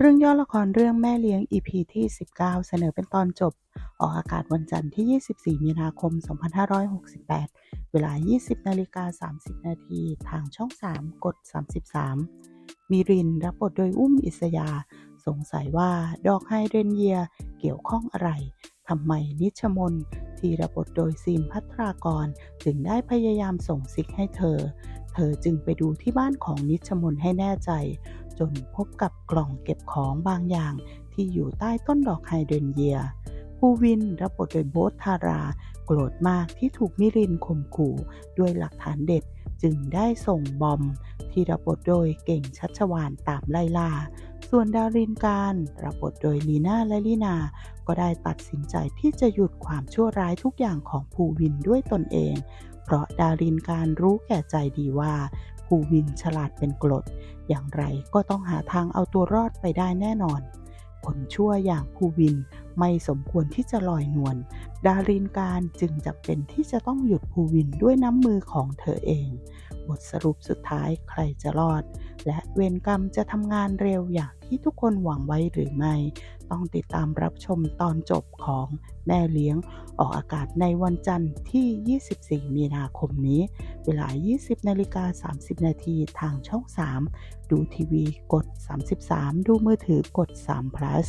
เรื่องย่อละครเรื่องแม่เลี้ยง EP ที่ 19 เสนอเป็นตอนจบ ออกอากาศวันจันทร์ที่ 24 มีนาคม 2568 เวลา 20นาฬิกา30 นาทีทางช่อง 3 กด 33 มีรินรับบทโดยอุ้มอิสยา สงสัยว่าดอกไฮเดรนเยียเกี่ยวข้องอะไรทำไมนิชมน ที่รับบทโดยซีมพัทรากร ถึงได้พยายามส่งซิกให้เธอ เธอจึงไปดูที่บ้านของนิชมนให้แน่ใจ จนพบกับกล่องเก็บของบางอย่างที่อยู่ใต้ต้นดอกไฮเดรนเยียภูวินรับบทโดยโบทารา โกรธมากที่ถูกมิรินข่มขู่ด้วยหลักฐานเด็ดจึงได้ส่งบอม ที่รับบทโดยเก่งชัชวานตามไล่ล่า ส่วนดารินการรับบทโดยลีน่าและลีนา ก็ได้ตัดสินใจที่จะหยุดความชั่วร้ายทุกอย่างของภูวินด้วยตนเอง เพราะดารินการรู้แก่ใจดีว่าภูวินฉลาดเป็นกรด อย่างไรก็ต้องหาทางเอาตัวรอดไปได้แน่นอน ผลชั่วอย่างภูวินไม่สมควรที่จะลอยนวล ดารินการจึงจำเป็นที่จะต้องหยุดภูวินด้วยน้ำมือของเธอเอง บทสรุปสุดท้ายใครจะรอด และเวรกรรมจะทำงานเร็วอย่างที่ทุกคนหวังไว้หรือไม่ ต้องติดตามรับชมตอนจบของแม่เลี้ยง ออกอากาศในวันจันทร์ที่ 24 มีนาคมนี้ เวลา 20นาฬิกา30 นาทีทางช่อง 3 ดูทีวีกด 33 ดูมือถือกด3 plus